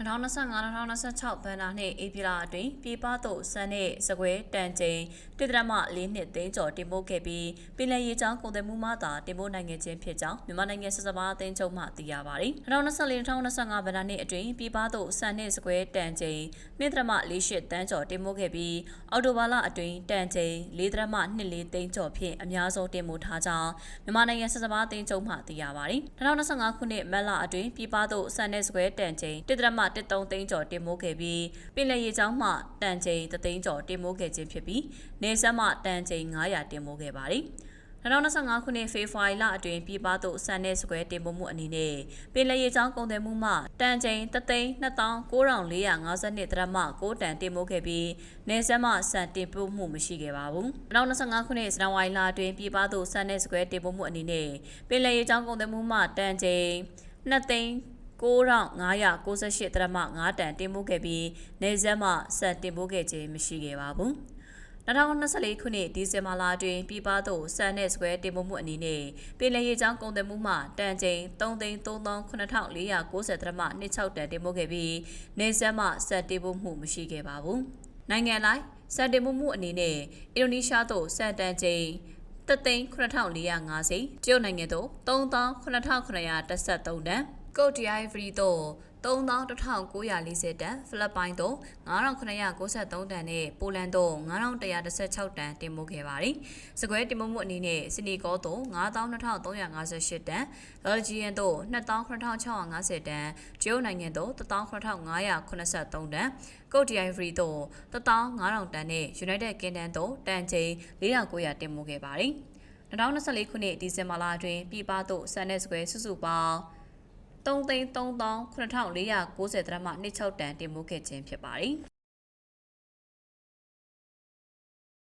2025-2026ဘဏ္ဍာနှစ်ဧပြီလအတွင်းပြည်ပသို့စံနှင့်စကွဲတန်ချိန်တစ်ဒရမ၄နှစ်သိန်းကျော်တင်ပို့ခဲ့ပြီးပြည်내ရေးချောင်းကုန်သွယ်မှုမှသာတင်ပို့နိုင်ခဲ့ခြင်းဖြစ်ကြောင်းမြန်မာနိုင်ငံစစ်စပါးအသင်းချုပ်မှသိရပါတယ်။2024-2025ဘဏ္ဍာနှစ်အတွင်းပြည်ပသို့စံနှင့်စကွဲတန်ချိန်2ဒရမ48တန်းကျော်တင်ပို့ခဲ့ပြီးအော်တိုဘာလအတွင်းတန်ချိန်4ဒရမ24သိန်းကျော်ဖြင့်အများဆုံးတင်ပို့ထားကြောင်းမြန်မာနိုင်ငံစစ်စပါးအသင်းချုပ်မှသိရပါတယ်။2025ခုနှစ်မတ်လအတွင်းပြည်ပသို့စံနှင့်စကွဲတန်ချိန်1ဒရမ1.3သိန်းကျော်တင်မိုးခဲ့ပြီးပြည်내ရေချောင်းမှတန်ချိန်3သိန်းကျော်တင်မိုးခဲ့ခြင်းဖြစ်ပြီးနေဆက်မှတန်ချိန်900တင်မိုးခဲ့ပါတယ်2025ခုနှစ်ဖေဖော်ဝါရီလအတွင်းပြည်ပသို့ဆန်တဲ့စကွဲတင်ပို့မှုအနေနဲ့ပင်လယ်ရေချောင်းကုန်သွယ်မှုမှတန်ချိန်3သိန်း2952ဒရမ6တန်တင်ပို့ခဲ့ပြီးနေဆက်မှဆန်တင်ပို့မှုမရှိခဲ့ပါဘူး2025ခုနှစ်ဇန်နဝါရီလအတွင်းပြည်ပသို့ဆန်တဲ့စကွဲတင်ပို့မှုအနေနဲ့ပင်လယ်ရေချောင်းကုန်သွယ်မှုမှတန်ချိန်2သိန်း 9598ဒရမ9တန်တင်ပို့ခဲ့ပြီးနေဆက်မှဆက်တင်ပို့ခဲ့ခြင်းမရှိခဲ့ပါဘူး2024ခုနှစ်ဒီဇင်ဘာလအတွင်းပြည်ပသို့စံနဲ့စကွဲတင်ပို့မှုအနေနဲ့ပြည်내ရေချောင်းကုန်သွယ်မှုမှတန်ချိန်3,3490ဒရမ26တန်တင်ပို့ခဲ့ပြီးနေဆက်မှဆက်တင်ပို့မှုမရှိခဲ့ပါဘူး။နိုင်ငံလိုက်စံတင်ပို့မှုအနေနဲ့အင်ဒိုနီးရှားသို့စံတန်ချိန်3,9450ကျုပ်နိုင်ငံသို့3,8913တန် ကုတ်တီအိုင်ဗရီသို့31940တန်ဖိလစ်ပိုင်သို့9993တန်နဲ့ပိုလန်သို့9116တန်တင်ပို့ခဲ့ပါတယ်။စကွဲတင်ပို့မှုအနေနဲ့စနီကောသို့92358တန်၊ဘယ်လ်ဂျီယံသို့28650တန်၊ဂျိုးနိုင်ငံသို့18583တန်၊ကုတ်တီအိုင်ဗရီသို့15000တန်နဲ့ United Kingdom သို့တန်ချိန်4900တင်ပို့ခဲ့ပါတယ်။2024ခုနှစ်ဒီဇင်ဘာလအတွင်းပြည်ပသို့ဆန်တဲ့စကွဲစုစုပေါင်း 3,3,9490ဒရမ26တန်တင်ပို့ခဲ့ခြင်းဖြစ်ပါတယ်။